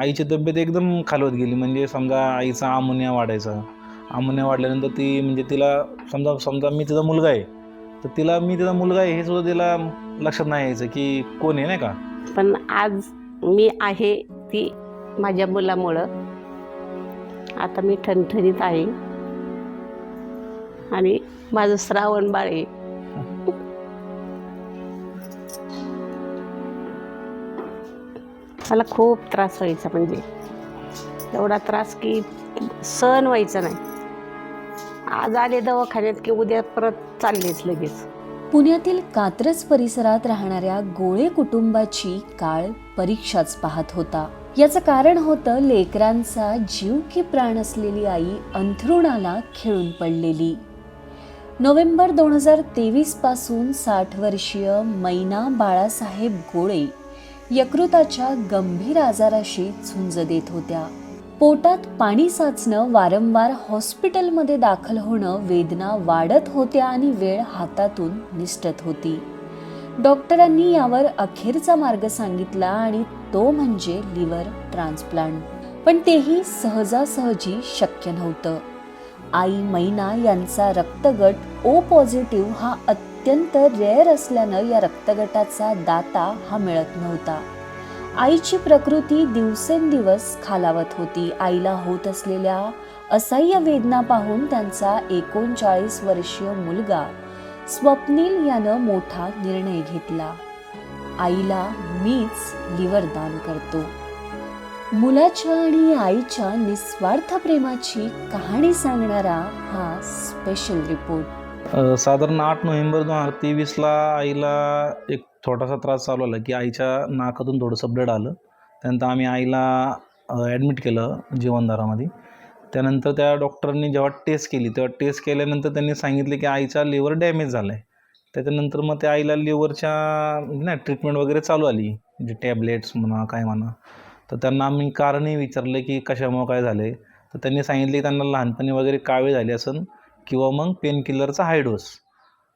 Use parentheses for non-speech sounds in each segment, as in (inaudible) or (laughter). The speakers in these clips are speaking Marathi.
आईची तब्येत एकदम खालवत गेली. म्हणजे समजा आईचा अमोनिया वाढायचा. अमोनिया वाढल्यानंतर ती म्हणजे तिला समजा समजा मी तिचा मुलगा आहे तर तिला मी तिचा मुलगा आहे हे सुद्धा तिला लक्षात नाही यायचं की कोण आहे नाही का? पण आज मी आहे ती माझ्या मुलामुळं. आता मी ठणठणीत आहे. आणि माझं श्रावण बाळ आहे. मला खूप त्रास व्हायचा म्हणजे एवढा त्रास की सहन व्हायचा नाही. आज आले दवाखान्यात की उद्या परत चाललेच लगेच. पुण्यातील कात्रज परिसरात राहणाऱ्या गोळे कुटुंबाची काळ परीक्षाच पाहत होता. याचं कारण होतं लेकरांचा जीव की प्राण असलेली आई अंथरुणाला खिळून पडलेली. नोव्हेंबर दोन हजार तेवीसपासून साठ वर्षीय मैना बाळासाहेब गोळे यकृताच्या गंभीर आजाराशी झुंज देत होत्या. पोटात पाणी साचणं वारंवार हॉस्पिटलमध्ये दाखल होणं वेदना वाढत होत्या आणि वेळ हातातून निसटत होती. डॉक्टरांनी यावर अखेरचा मार्ग सांगितला आणि तो म्हणजे लिव्हर ट्रान्सप्लांट. पण तेही सहजासहजी शक्य नव्हतं. आई मैना यांचा रक्तगट ओ पॉझिटिव्ह हा अत्यंत रेअर असल्यानं या रक्तगटाचा दाता हा मिळत नव्हता. आईची प्रकृती दिवसेंदिवस खालावत होती. आईला होत असलेल्या असह्य वेदना पाहून त्यांचा एकोणचाळीस वर्षीय मुलगा स्वप्नील यानं मोठा निर्णय घेतला. आईला मीच लिव्हर दान करतो. मुलाच्या आणि आईच्या निस्वार्थ प्रेमाची कहाणी सांगणारा हा स्पेशल रिपोर्ट साधारण आठ नोव्हेंबर दोन हजार तेवीसला आईला एक छोटासा त्रास चालू आला की आईच्या नाकातून थोडंसं ब्लड आलं. त्यानंतर आम्ही आईला ॲडमिट केलं जीवनधारामध्ये त्यानंतर त्या डॉक्टरांनी जेव्हा टेस्ट केली तेव्हा टेस्ट केल्यानंतर त्यांनी सांगितले की आईचा लिव्हर डॅमेज झाला आहे त्याच्यानंतर मग त्या आईला लिव्हरच्या ना ट्रीटमेंट वगैरे चालू आली. म्हणजे टॅबलेट्स म्हणा काय म्हणा. तर त्यांना आम्ही कारणही विचारलं की कशामुळं काय झालं आहे तर त्यांनी सांगितले की त्यांना लहानपणी वगैरे कावे झाली असन. किंवा मग पेन किलरचा हाय डोस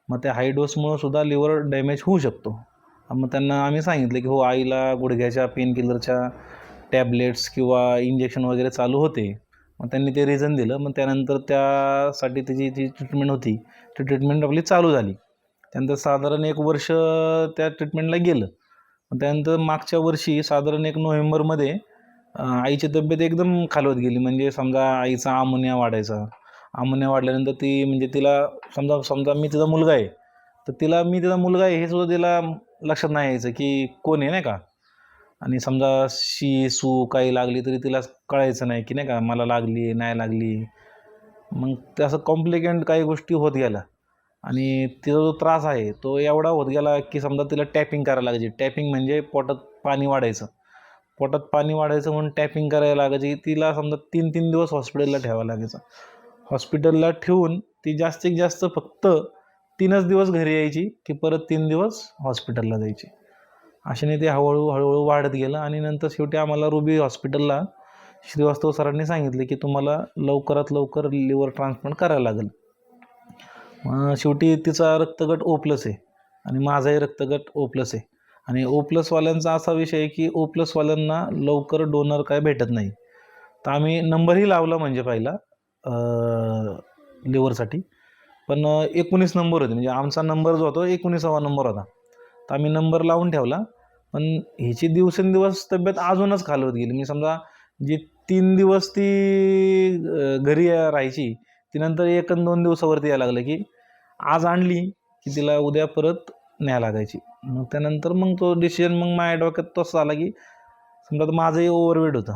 मग त्या हाय डोसमुळं सुद्धा लिव्हर डॅमेज होऊ शकतो. मग त्यांना आम्ही सांगितलं की हो आईला गुडघ्याच्या पेन किलरच्या टॅबलेट्स किंवा इंजेक्शन वगैरे चालू होते. मग त्यांनी ते रिझन दिलं. मग त्यानंतर त्यासाठी त्याची जी ट्रीटमेंट होती ती ट्रीटमेंट आपली चालू झाली. त्यानंतर साधारण एक वर्ष त्या ट्रीटमेंटला गेलं. मग त्यानंतर मागच्या वर्षी साधारण एक नोव्हेंबरमध्ये आईची तब्येत एकदम खालवत गेली. म्हणजे समजा आईचा अमोनिया वाढायचा अमोनिया वाढल्यानंतर ती म्हणजे तिला समजा समजा मी तिचा मुलगा आहे तर तिला मी तिचा मुलगा आहे हे सुद्धा तिला लक्षात नाही यायचं की कोण आहे नाही का? आणि समजा शी सू काही लागली तरी तिला कळायचं नाही की नाही का मला लागली नाही लागली मग ते असं कॉम्प्लिकेंट काही गोष्टी होत गेल्या. आणि तिचा जो त्रास आहे तो एवढा होत गेला की समजा तिला टॅपिंग करायला लागायची. टॅपिंग म्हणजे पोटात पाणी वाढायचं. पोटात पाणी वाढायचं म्हणून टॅपिंग करायला लागायची तिला समजा तीन तीन दिवस हॉस्पिटलला ठेवावं लागायचं. हॉस्पिटलला ठेवून ती जास्तीत जास्त फक्त तीनच दिवस घरी यायची की परत तीन दिवस हॉस्पिटलला जायची. अशाने ते हळूहळू हळूहळू वाढत गेलं आणि नंतर शेवटी आम्हाला रुबी हॉस्पिटलला श्रीवास्तव सरांनी सांगितले की तुम्हाला लवकरात लवकर लिव्हर ट्रान्सप्लांट करायला लागेल. मग शेवटी तिचा रक्तगट ओ प्लस आहे आणि माझाही रक्तगट ओ प्लस आहे. आणि ओ प्लसवाल्यांचा असा विषय आहे की ओ प्लसवाल्यांना लवकर डोनर काय भेटत नाही. तर आम्ही नंबरही लावला म्हणजे पहिला. लेवरसाठी पण एकोणीस नंबर होते. म्हणजे आमचा नंबर जो होता एकोणीसावा नंबर होता. तर आम्ही नंबर लावून ठेवला. पण ह्याची दिवसेंदिवस तब्येत अजूनच खालवत गेली. मी समजा जी तीन दिवस ती घरी राहायची ती नंतर एक दोन दिवसावरती यायला लागलं की आज आणली की तिला उद्या परत न्याय लागायची. मग त्यानंतर मग तो डिसिजन मग माझ्या डोक्यात तसा आला की समजा माझंही ओव्हरवेट होतं.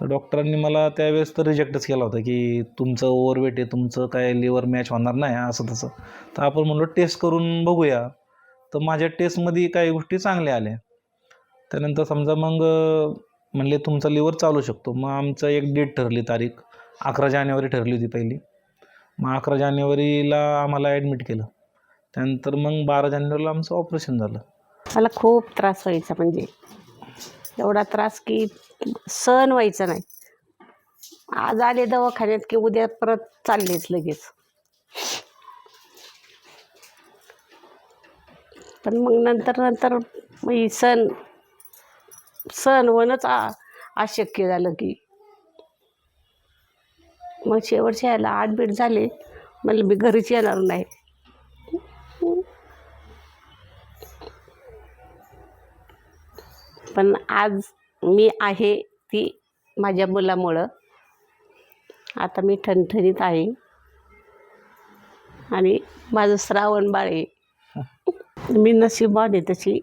तर डॉक्टरांनी मला त्यावेळेस तर रिजेक्टच केला होता की तुमचं ओव्हरवेट आहे तुमचं काय लिव्हर मॅच होणार नाही असं तसं. तर आपण म्हणलो टेस्ट करून बघूया. तर माझ्या टेस्टमध्ये काही गोष्टी चांगल्या आल्या. त्यानंतर समजा मग म्हणले तुमचा लिव्हर चालू शकतो. मग आमचं एक डेट ठरली तारीख. अकरा जानेवारी ठरली होती पहिली. मग अकरा जानेवारीला आम्हाला ॲडमिट केलं. त्यानंतर मग बारा जानेवारीला आमचं ऑपरेशन झालं. मला खूप त्रास व्हायचा म्हणजे. एवढा त्रास की सहन व्हायचं नाही. आज आले दवाखान्यात की उद्या परत चाललेच लगेच. पण मग नंतर नंतर मग सण सण होणंच अशक्य झालं की. मग शेवटच्या याला आठबीट झाले. मला मी घरीच येणार नाही. पण आज मी आहे ती माझ्या मुलामुळं. आता मी ठणठणीत आहे. आणि माझं श्रावण बाळ आहे. (laughs) मी नशिबान तशी.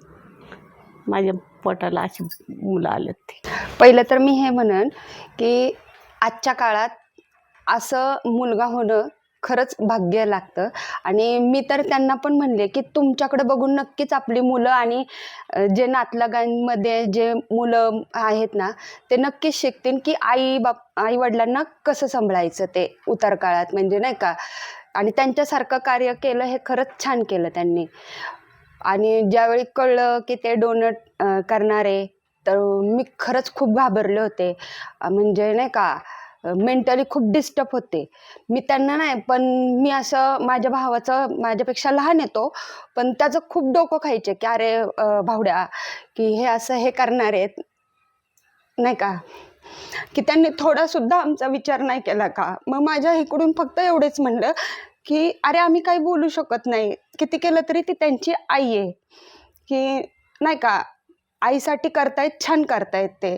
माझ्या पोटाला अशी मुलं आलेत ती. पहिलं तर मी हे म्हणन की आजच्या काळात असं मुलगा होणं खरंच भाग्य लागतं. आणि मी तर त्यांना पण म्हणले की तुमच्याकडे बघून नक्कीच आपली मुलं आणि जे नातलगांमध्ये जे मुलं आहेत ना ते नक्कीच शिकतील की आई बाप आई वडिलांना कसं सांभाळायचं ते उतार काळात म्हणजे नाही का? आणि त्यांच्यासारखं कार्य केलं हे खरंच छान केलं त्यांनी. आणि ज्यावेळी कळलं की ते डोनट करणारे तर मी खरंच खूप घाबरले होते. म्हणजे नाही का? मेंटली खूप डिस्टर्ब होते. मी त्यांना नाही पण मी असं माझ्या भावाचं माझ्यापेक्षा लहान येतो पण त्याचं खूप डोकं खायचे की अरे भावड्या की हे असं हे करणार आहेत. नाही का? की त्यांनी थोडासुद्धा आमचा विचार नाही केला का? मग माझ्या इकडून फक्त एवढेच म्हणलं की अरे आम्ही काही बोलू शकत नाही. किती केलं तरी ती त्यांची आई आहे. की नाही का? आईसाठी करतायत छान करतायत ते.